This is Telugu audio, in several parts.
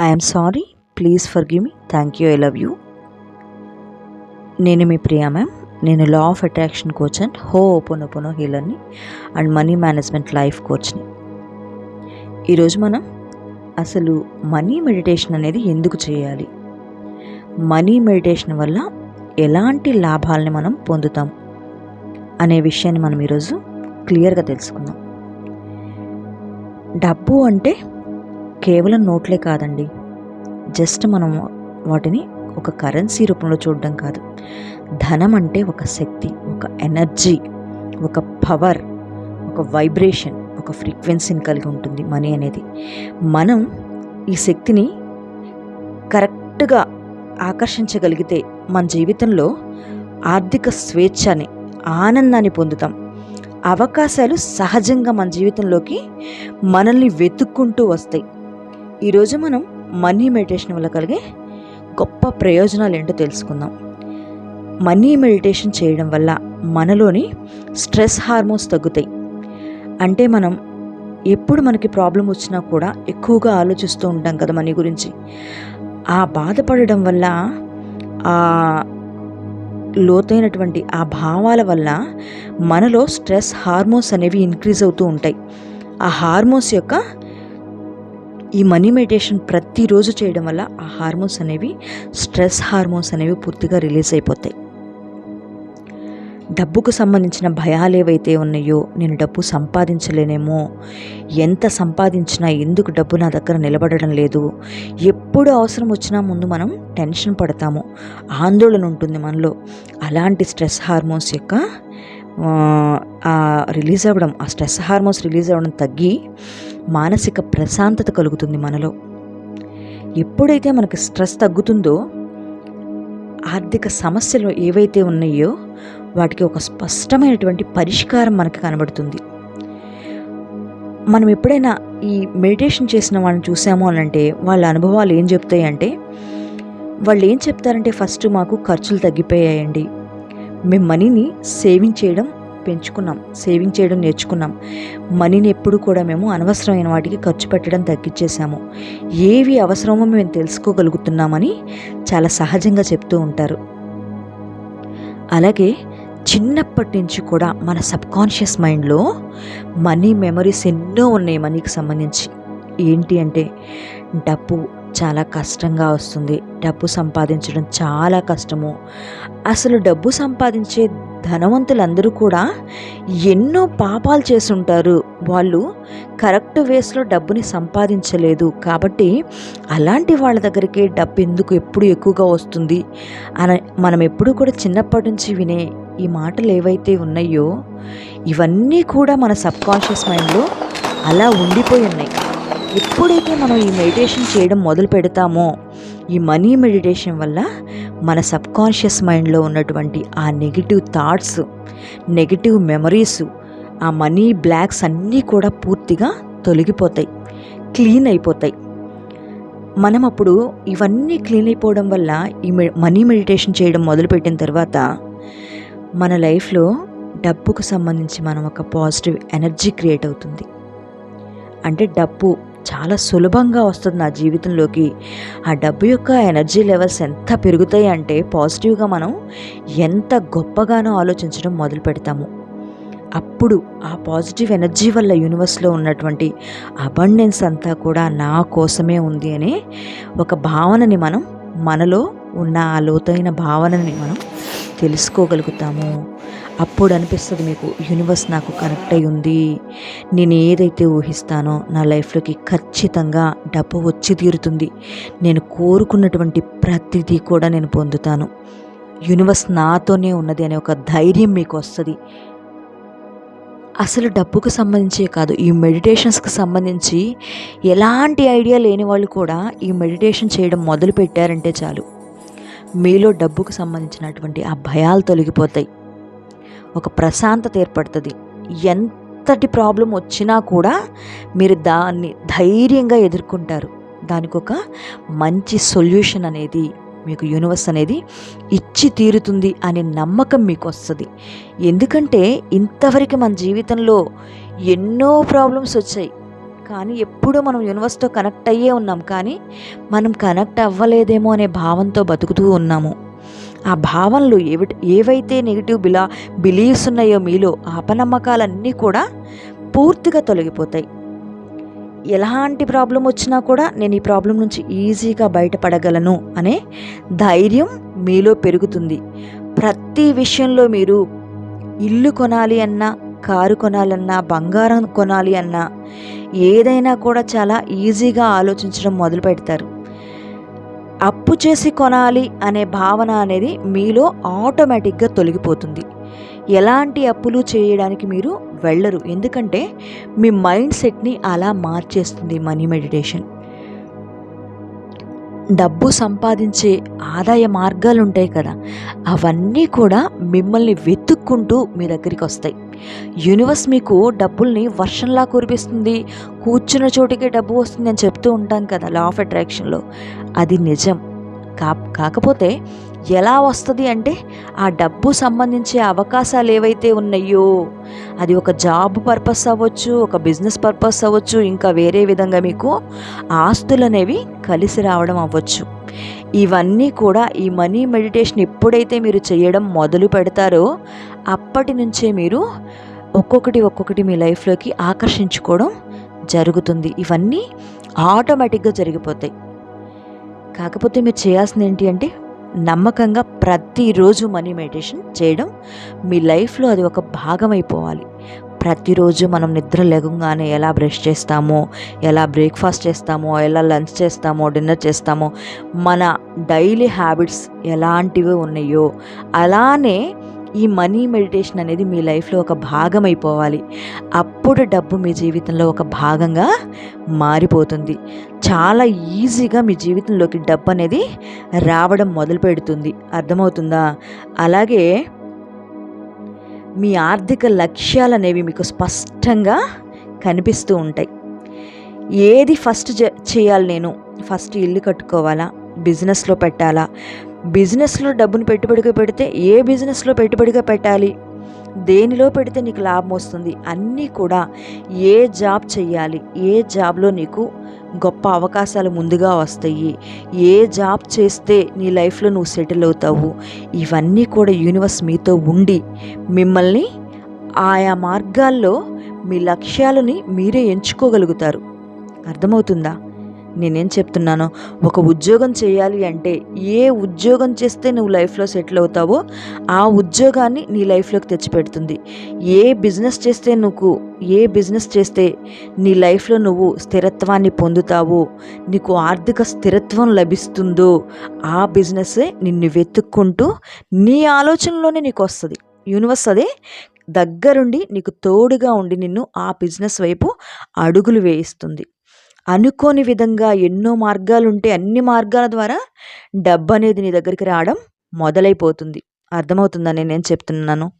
I'm sorry please forgive me thank you I love you నేను మీ ప్రియా మ్యామ్. నేను law of attraction coach and హో ఓపెన్ ఓపెన్ హీలర్ని అండ్ మనీ మేనేజ్మెంట్ లైఫ్ కోచ్ని ఈరోజు మనం అసలు మనీ మెడిటేషన్ అనేది ఎందుకు చేయాలి? మనీ మెడిటేషన్ వల్ల ఎలాంటి లాభాలని మనం పొందుతాం? అనే విషయాన్ని మనం ఈరోజు క్లియర్గా తెలుసుకుందాం. డబ్బు అంటే కేవలం నోట్లే కాదండి. జస్ట్ మనం వాటిని ఒక కరెన్సీ రూపంలో చూడడం కాదు. ధనం అంటే ఒక శక్తి ఒక ఎనర్జీ ఒక పవర్ ఒక వైబ్రేషన్ ఒక ఫ్రీక్వెన్సీని కలిగి ఉంటుంది మనీ అనేది. మనం ఈ శక్తిని కరెక్ట్గా ఆకర్షించగలిగితే మన జీవితంలో ఆర్థిక స్వేచ్ఛని ఆనందాన్ని పొందుతాం. అవకాశాలు సహజంగా మన జీవితంలోకి మనల్ని వెతుక్కుంటూ వస్తాయి. ఈరోజు మనం మనీ మెడిటేషన్ వల్ల కలిగే గొప్ప ప్రయోజనాలు ఏంటో తెలుసుకుందాం. మనీ మెడిటేషన్ చేయడం వల్ల మనలోని స్ట్రెస్ హార్మోన్స్ తగ్గుతాయి. అంటే మనం ఎప్పుడు మనకి ప్రాబ్లం వచ్చినా కూడా ఎక్కువగా ఆలోచిస్తూ ఉంటాం కదా మనీ గురించి. ఆ బాధపడడం వల్ల ఆ లోతైనటువంటి ఆ భావాల వల్ల మనలో స్ట్రెస్ హార్మోన్స్ అనేవి ఇంక్రీజ్ అవుతూ ఉంటాయి. ఆ హార్మోన్స్ యొక్క ఈ మనీ మెడిటేషన్ ప్రతిరోజు చేయడం వల్ల ఆ హార్మోన్స్ అనేవి స్ట్రెస్ హార్మోన్స్ అనేవి పూర్తిగా రిలీజ్ అయిపోతాయి. డబ్బుకు సంబంధించిన భయాలు ఏవైతే ఉన్నాయో నేను డబ్బు సంపాదించలేనేమో ఎంత సంపాదించినా ఎందుకు డబ్బు నా దగ్గర నిలబడడం లేదు ఎప్పుడు అవసరం వచ్చినా ముందు మనం టెన్షన్ పడతాము ఆందోళన ఉంటుంది మనలో. అలాంటి స్ట్రెస్ హార్మోన్స్ యొక్క రిలీజ్ అవ్వడం ఆ స్ట్రెస్ హార్మోన్స్ రిలీజ్ అవ్వడం తగ్గి మానసిక ప్రశాంతత కలుగుతుంది మనలో. ఎప్పుడైతే మనకి స్ట్రెస్ తగ్గుతుందో ఆర్థిక సమస్యలు ఏవైతే ఉన్నాయో వాటికి ఒక స్పష్టమైనటువంటి పరిష్కారం మనకు కనబడుతుంది. మనం ఎప్పుడైనా ఈ మెడిటేషన్ చేసిన వాళ్ళని చూసాము అని అంటే వాళ్ళ అనుభవాలు ఏం చెప్తాయంటే వాళ్ళు ఏం చెప్తారంటే ఫస్ట్ మాకు ఖర్చులు తగ్గిపోయాయండి. మేము మనీని సేవింగ్ చేయడం పెంచుకున్నాం సేవింగ్ చేయడం నేర్చుకున్నాం. మనీని ఎప్పుడు కూడా మేము అనవసరమైన వాటికి ఖర్చు పెట్టడం తగ్గించేశాము ఏవి అవసరమో మేము తెలుసుకోగలుగుతున్నామని చాలా సహజంగా చెప్తూ ఉంటారు. అలాగే చిన్నప్పటి నుంచి కూడా మన సబ్కాన్షియస్ మైండ్లో మనీ మెమరీస్ ఎన్నో ఉన్నాయి మనీకి సంబంధించి. ఏంటి అంటే డబ్బు చాలా కష్టంగా వస్తుంది. డబ్బు సంపాదించడం చాలా కష్టము. అసలు డబ్బు సంపాదించే ధనవంతులందరూ కూడా ఎన్నో పాపాలు చేసుంటారు వాళ్ళు కరెక్ట్ వేస్లో డబ్బుని సంపాదించలేదు. కాబట్టి అలాంటి వాళ్ళ దగ్గరికి డబ్బు ఎందుకు ఎప్పుడు ఎక్కువగా వస్తుంది? అని మనం ఎప్పుడు కూడా చిన్నప్పటి నుంచి వినే ఈ మాటలు ఏవైతే ఉన్నాయో ఇవన్నీ కూడా మన సబ్కాన్షియస్ మైండ్లో అలా ఉండిపోయి ఉన్నాయి. ఎప్పుడైతే మనం ఈ మెడిటేషన్ చేయడం మొదలు పెడతామో ఈ మనీ మెడిటేషన్ వల్ల మన సబ్కాన్షియస్ మైండ్లో ఉన్నటువంటి ఆ నెగిటివ్ థాట్స్ నెగిటివ్ మెమరీస్ ఆ మనీ బ్లాక్స్ అన్నీ కూడా పూర్తిగా తొలగిపోతాయి క్లీన్ అయిపోతాయి. మనం అప్పుడు ఇవన్నీ క్లీన్ అయిపోవడం వల్ల ఈ మనీ మెడిటేషన్ చేయడం మొదలుపెట్టిన తర్వాత మన లైఫ్లో డబ్బుకు సంబంధించి మనం ఒక పాజిటివ్ ఎనర్జీ క్రియేట్ అవుతుంది. అంటే డబ్బు చాలా సులభంగా వస్తుంది నా జీవితంలోకి. ఆ డబ్బు యొక్క ఎనర్జీ లెవెల్స్ ఎంత పెరుగుతాయి అంటే పాజిటివ్గా మనం ఎంత గొప్పగానో ఆలోచించడం మొదలు పెడతాము. అప్పుడు ఆ పాజిటివ్ ఎనర్జీ వల్ల యూనివర్స్లో ఉన్నటువంటి అబండెన్స్ అంతా కూడా నా కోసమే ఉంది అనే ఒక భావనని మనం మనలో ఉన్న ఆ లోతైన భావనని మనం తెలుసుకోగలుగుతాము. అప్పుడు అనిపిస్తుంది మీకు యూనివర్స్ నాకు కనెక్ట్ అయి ఉంది. నేను ఏదైతే ఊహిస్తానో నా లైఫ్లోకి ఖచ్చితంగా డబ్బు వచ్చి తీరుతుంది. నేను కోరుకున్నటువంటి ప్రతిదీ కూడా నేను పొందుతాను. యూనివర్స్ నాతోనే ఉన్నది అనే ఒక ధైర్యం మీకు వస్తుంది. అసలు డబ్బుకు సంబంధించే కాదు ఈ మెడిటేషన్స్కి సంబంధించి ఎలాంటి ఐడియా లేని వాళ్ళు కూడా ఈ మెడిటేషన్ చేయడం మొదలు పెట్టారంటే చాలు. మీలో డబ్బుకు సంబంధించినటువంటి ఆ భయాలు తొలగిపోతాయి. ఒక ప్రశాంతత ఏర్పడుతుంది. ఎంతటి ప్రాబ్లం వచ్చినా కూడా మీరు దాన్ని ధైర్యంగా ఎదుర్కొంటారు. దానికి ఒక మంచి సొల్యూషన్ అనేది మీకు యూనివర్స్ అనేది ఇచ్చి తీరుతుంది అనే నమ్మకం మీకు వస్తుంది ఎందుకంటే ఇంతవరకు మన జీవితంలో ఎన్నో ప్రాబ్లమ్స్ వచ్చాయి. కానీ ఎప్పుడూ మనం యూనివర్స్తో కనెక్ట్ అయ్యే ఉన్నాం. కానీ మనం కనెక్ట్ అవ్వలేదేమో అనే భావంతో బతుకుతూ ఉన్నాము. ఆ భావనలు ఏవి ఏవైతే నెగిటివ్ బిలా బిలీవ్స్ ఉన్నాయో మీలో ఆ అపనమ్మకాలన్నీ కూడా పూర్తిగా తొలగిపోతాయి. ఎలాంటి ప్రాబ్లం వచ్చినా కూడా నేను ఈ ప్రాబ్లం నుంచి ఈజీగా బయటపడగలను అనే ధైర్యం మీలో పెరుగుతుంది. ప్రతి విషయంలో మీరు ఇల్లు కొనాలి అన్నా కారు కొనాలన్నా బంగారం కొనాలి అన్నా ఏదైనా కూడా చాలా ఈజీగా ఆలోచించడం మొదలు పెడతారు. అప్పు చేసి కొనాలి అనే భావన అనేది మీలో ఆటోమేటిక్గా తొలగిపోతుంది. ఎలాంటి అప్పులు చేయడానికి మీరు వెళ్ళరు. ఎందుకంటే మీ మైండ్ సెట్ని అలా మార్చేస్తుంది మనీ మెడిటేషన్. డబ్బు సంపాదించే ఆదాయ మార్గాలు ఉంటాయి కదా అవన్నీ కూడా మిమ్మల్ని వెతుక్కుంటూ మీ దగ్గరికి వస్తాయి. యూనివర్స్ మీకు డబ్బుల్ని వర్షంలా కురిపిస్తుంది కూర్చున్న చోటికే డబ్బు వస్తుంది అని చెప్తూ ఉంటాం కదా లా ఆఫ్ అట్రాక్షన్లో అది నిజం. కా కాకపోతే ఎలా వస్తుంది అంటే ఆ డబ్బు సంబంధించే అవకాశాలు ఏవైతే ఉన్నాయో అది ఒక జాబ్ పర్పస్ అవ్వచ్చు ఒక బిజినెస్ పర్పస్ అవ్వచ్చు ఇంకా వేరే విధంగా మీకు ఆస్తులు అనేవి కలిసి రావడం అవ్వచ్చు. ఇవన్నీ కూడా ఈ మనీ మెడిటేషన్ ఎప్పుడైతే మీరు చేయడం మొదలు పెడతారో అప్పటి నుంచే మీరు ఒక్కొక్కటి ఒక్కొక్కటి మీ లైఫ్లోకి ఆకర్షించుకోవడం జరుగుతుంది. ఇవన్నీ ఆటోమేటిక్గా జరిగిపోతాయి. కాకపోతే మీరు చేయాల్సింది ఏంటి అంటే నమ్మకంగా ప్రతిరోజు మనీ మెడిటేషన్ చేయడం మీ లైఫ్లో అది ఒక భాగం అయిపోవాలి ప్రతిరోజు మనం నిద్ర లేకుండానే ఎలా బ్రష్ చేస్తామో ఎలా బ్రేక్ఫాస్ట్ చేస్తామో ఎలా లంచ్ చేస్తామో డిన్నర్ చేస్తామో మన డైలీ హ్యాబిట్స్ ఎలాంటివి ఉన్నాయో అలానే ఈ మనీ మెడిటేషన్ అనేది మీ లైఫ్లో ఒక భాగం అయిపోవాలి అప్పుడు డబ్బు మీ జీవితంలో ఒక భాగంగా మారిపోతుంది. చాలా ఈజీగా మీ జీవితంలోకి డబ్బు అనేది రావడం మొదలు పెడుతుంది. అర్థమవుతుందా? అలాగే మీ ఆర్థిక లక్ష్యాలు అనేవి మీకు స్పష్టంగా కనిపిస్తూ ఉంటాయి. ఏది ఫస్ట్ చేయాలి నేను? ఫస్ట్ ఇల్లు కట్టుకోవాలా? బిజినెస్లో పెట్టాలా? బిజినెస్లో డబ్బును పెట్టుబడిగా పెడితే ఏ బిజినెస్లో పెట్టుబడిగా పెట్టాలి? దేనిలో పెడితే నీకు లాభం వస్తుంది? అన్నీ కూడా ఏ జాబ్ చెయ్యాలి? ఏ జాబ్లో నీకు గొప్ప అవకాశాలు ముందుగా వస్తాయి? ఏ జాబ్ చేస్తే నీ లైఫ్లో నువ్వు సెటిల్ అవుతావు? ఇవన్నీ కూడా యూనివర్స్ మీతో ఉండి మిమ్మల్ని ఆయా మార్గాల్లో మీ లక్ష్యాలని మీరే ఎంచుకోగలుగుతారు. అర్థమవుతుందా? నేనేం చెప్తున్నాను ఒక ఉద్యోగం చేయాలి అంటే ఏ ఉద్యోగం చేస్తే నువ్వు లైఫ్లో సెటిల్ అవుతావో ఆ ఉద్యోగాన్ని నీ లైఫ్లోకి తెచ్చిపెడుతుంది. ఏ బిజినెస్ చేస్తే నువ్వు ఏ బిజినెస్ చేస్తే నీ లైఫ్లో నువ్వు స్థిరత్వాన్ని పొందుతావో నీకు ఆర్థిక స్థిరత్వం లభిస్తుందో ఆ బిజినెస్సే నిన్ను వెతుక్కుంటూ నీ ఆలోచనలోనే నీకు వస్తుంది. యూనివర్స్ అదే దగ్గరుండి నీకు తోడుగా ఉండి నిన్ను ఆ బిజినెస్ వైపు అడుగులు వేయిస్తుంది. అనుకోని విధంగా ఎన్నో మార్గాలుంటే అన్ని మార్గాల ద్వారా డబ్బు అనేది నీ దగ్గరికి రావడం మొదలైపోతుంది. అర్థమవుతుందని నేను చెప్తున్నాను.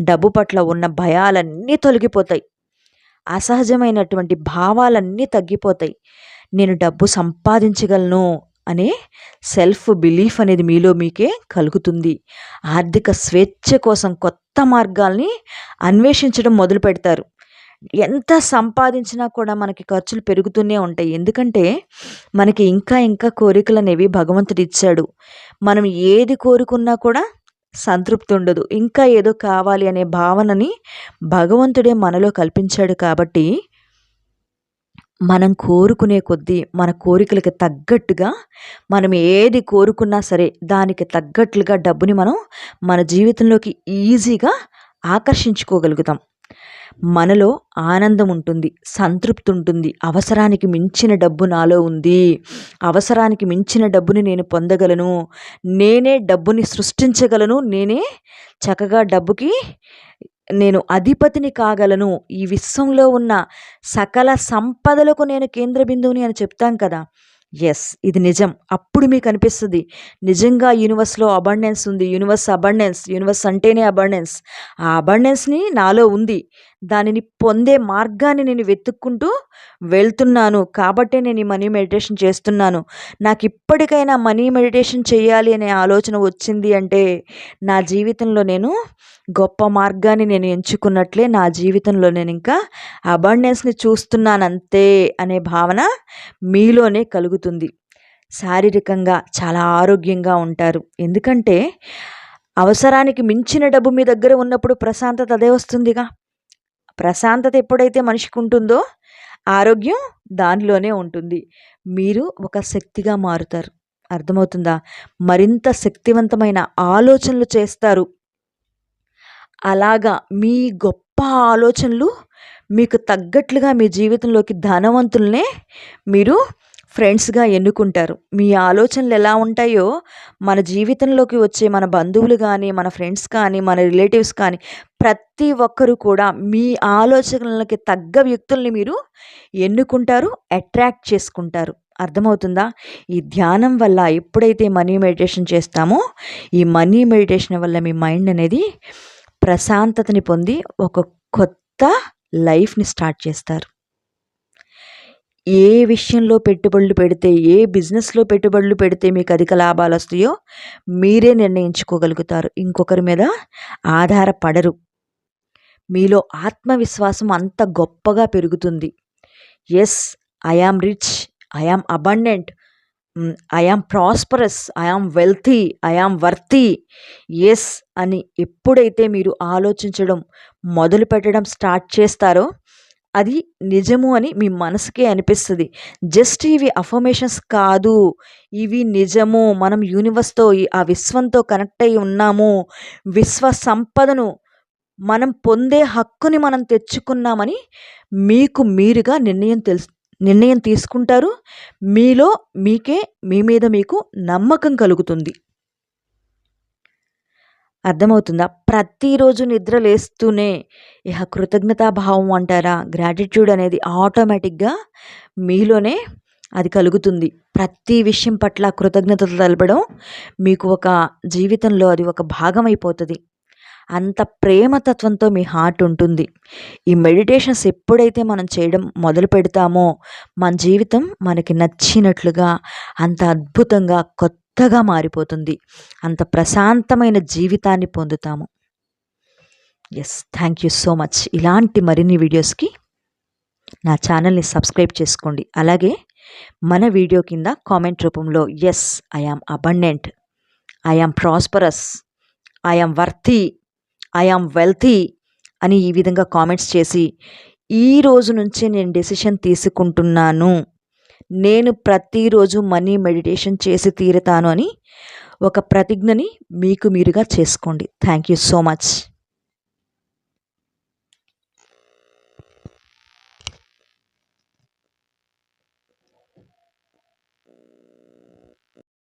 డబ్బు పట్ల ఉన్న భయాలన్నీ తొలగిపోతాయి. అసహజమైనటువంటి భావాలన్నీ తగ్గిపోతాయి. నేను డబ్బు సంపాదించగలను అనే సెల్ఫ్ బిలీఫ్ అనేది మీలో మీకే కలుగుతుంది. ఆర్థిక స్వేచ్ఛ కోసం కొత్త మార్గాల్ని అన్వేషించడం మొదలు పెడతారు ఎంత సంపాదించినా కూడా మనకి ఖర్చులు పెరుగుతూనే ఉంటాయి. ఎందుకంటే మనకి ఇంకా ఇంకా కోరికలు అనేవి భగవంతుడు ఇచ్చాడు. మనం ఏది కోరుకున్నా కూడా సంతృప్తి ఉండదు. ఇంకా ఏదో కావాలి అనే భావనని భగవంతుడే మనలో కల్పించాడు కాబట్టి మనం కోరుకునే కొద్దీ మన కోరికలకి తగ్గట్టుగా మనం ఏది కోరుకున్నా సరే దానికి తగ్గట్లుగా డబ్బుని మనం మన జీవితంలోకి ఈజీగా ఆకర్షించుకోగలుగుతాం. మనలో ఆనందం ఉంటుంది సంతృప్తి ఉంటుంది అవసరానికి మించిన డబ్బు నాలో ఉంది. అవసరానికి మించిన డబ్బుని నేను పొందగలను. నేనే డబ్బుని సృష్టించగలను. నేనే చక్కగా డబ్బుకి నేను అధిపతిని కాగలను. ఈ విశ్వంలో ఉన్న సకల సంపదలకు నేను కేంద్ర బిందువుని అని చెప్తాం కదా. ఎస్ ఇది నిజం. అప్పుడు మీకు అనిపిస్తుంది నిజంగా యూనివర్స్లో అబండెన్స్ ఉంది. యూనివర్స్ అబండెన్స్ యూనివర్స్ అంటేనే అబండెన్స్. ఆ అబండెన్స్ని నాలో ఉంది. దానిని పొందే మార్గాన్ని నేను వెతుక్కుంటూ వెళ్తున్నాను. కాబట్టే నేను ఈ మనీ మెడిటేషన్ చేస్తున్నాను. నాకు ఇప్పటికైనా మనీ మెడిటేషన్ చేయాలి అనే ఆలోచన వచ్చింది అంటే నా జీవితంలో నేను గొప్ప మార్గాన్ని నేను ఎంచుకున్నట్లే నా జీవితంలో నేను ఇంకా అబండెన్స్ని చూస్తున్నాను అంతే అనే భావన మీలోనే కలుగుతుంది. శారీరకంగా చాలా ఆరోగ్యంగా ఉంటారు. ఎందుకంటే అవసరానికి మించిన డబ్బు మీ దగ్గర ఉన్నప్పుడు ప్రశాంతత అదే వస్తుందిగా. ప్రశాంతత ఎప్పుడైతే మనిషికి ఉంటుందో ఆరోగ్యం దానిలోనే ఉంటుంది. మీరు ఒక శక్తిగా మారుతారు. అర్థమవుతుందా? మరింత శక్తివంతమైన ఆలోచనలు చేస్తారు. అలాగా మీ గొప్ప ఆలోచనలు మీకు తగ్గట్లుగా మీ జీవితంలోకి ధనవంతులనే మీరు ఫ్రెండ్స్గా ఎన్నుకుంటారు. మీ ఆలోచనలు ఎలా ఉంటాయో మన జీవితంలోకి వచ్చే మన బంధువులు కానీ మన ఫ్రెండ్స్ కానీ మన రిలేటివ్స్ కానీ ప్రతి ఒక్కరూ కూడా మీ ఆలోచనలకి తగ్గ వ్యక్తుల్ని మీరు ఎన్నుకుంటారు అట్రాక్ట్ చేసుకుంటారు. అర్థమవుతుందా? ఈ ధ్యానం వల్ల ఎప్పుడైతే మనీ మెడిటేషన్ చేస్తామో ఈ మనీ మెడిటేషన్ వల్ల మీ మైండ్ అనేది ప్రశాంతతని పొంది ఒక కొత్త లైఫ్ని స్టార్ట్ చేస్తారు. ఏ విషయంలో పెట్టుబడులు పెడితే ఏ బిజినెస్లో పెట్టుబడులు పెడితే మీకు అధిక లాభాలు వస్తాయో మీరే నిర్ణయించుకోగలుగుతారు. ఇంకొకరి మీద ఆధారపడరు. మీలో ఆత్మవిశ్వాసం అంత గొప్పగా పెరుగుతుంది. Yes I am rich I abundant I prosperous I am wealthy I worthy yes అని ఎప్పుడైతే మీరు ఆలోచించడం మొదలు పెట్టడం స్టార్ట్ చేస్తారో అది నిజము అని మీ మనసుకే అనిపిస్తుంది. జస్ట్ ఇవి అఫర్మేషన్స్ కాదు. ఇవి నిజము. మనం యూనివర్స్తో ఆ విశ్వంతో కనెక్ట్ అయి ఉన్నాము. విశ్వ సంపదను మనం పొందే హక్కుని మనం తెచ్చుకున్నామని మీకు మీరుగా నిర్ణయం తెలుసు నిర్ణయం తీసుకుంటారు. మీలో మీకే మీ మీద మీకు నమ్మకం కలుగుతుంది. అర్థమవుతుందా? ప్రతిరోజు నిద్ర లేస్తూనే. ఇహ కృతజ్ఞతాభావం అంటారా? గ్రాటిట్యూడ్ అనేది ఆటోమేటిక్గా మీలోనే అది కలుగుతుంది. ప్రతి విషయం పట్ల కృతజ్ఞతలు తెలపడం మీకు ఒక జీవితంలో అది ఒక భాగం అయిపోతుంది అంత ప్రేమతత్వంతో మీ హార్ట్ ఉంటుంది. ఈ మెడిటేషన్స్ ఎప్పుడైతే మనం చేయడం మొదలు పెడతామో మన జీవితం మనకి నచ్చినట్లుగా అంత అద్భుతంగా కొత్తగా మారిపోతుంది. అంత ప్రశాంతమైన జీవితాన్ని పొందుతాము. Yes thank you so much ఇలాంటి మరిన్ని వీడియోస్కి నా ఛానల్ని సబ్స్క్రైబ్ చేసుకోండి. అలాగే మన వీడియో కింద కామెంట్ రూపంలో yes I am abundant I am prosperous I am worthy I wealthy అని ఈ విధంగా కామెంట్స్ చేసి ఈ రోజు నుంచి నేను డెసిషన్ తీసుకుంటున్నాను. నేను ప్రతిరోజు మనీ మెడిటేషన్ చేసి తీరుతాను అని ఒక ప్రతిజ్ఞని మీకు మీరుగా చేసుకోండి. Thank you so much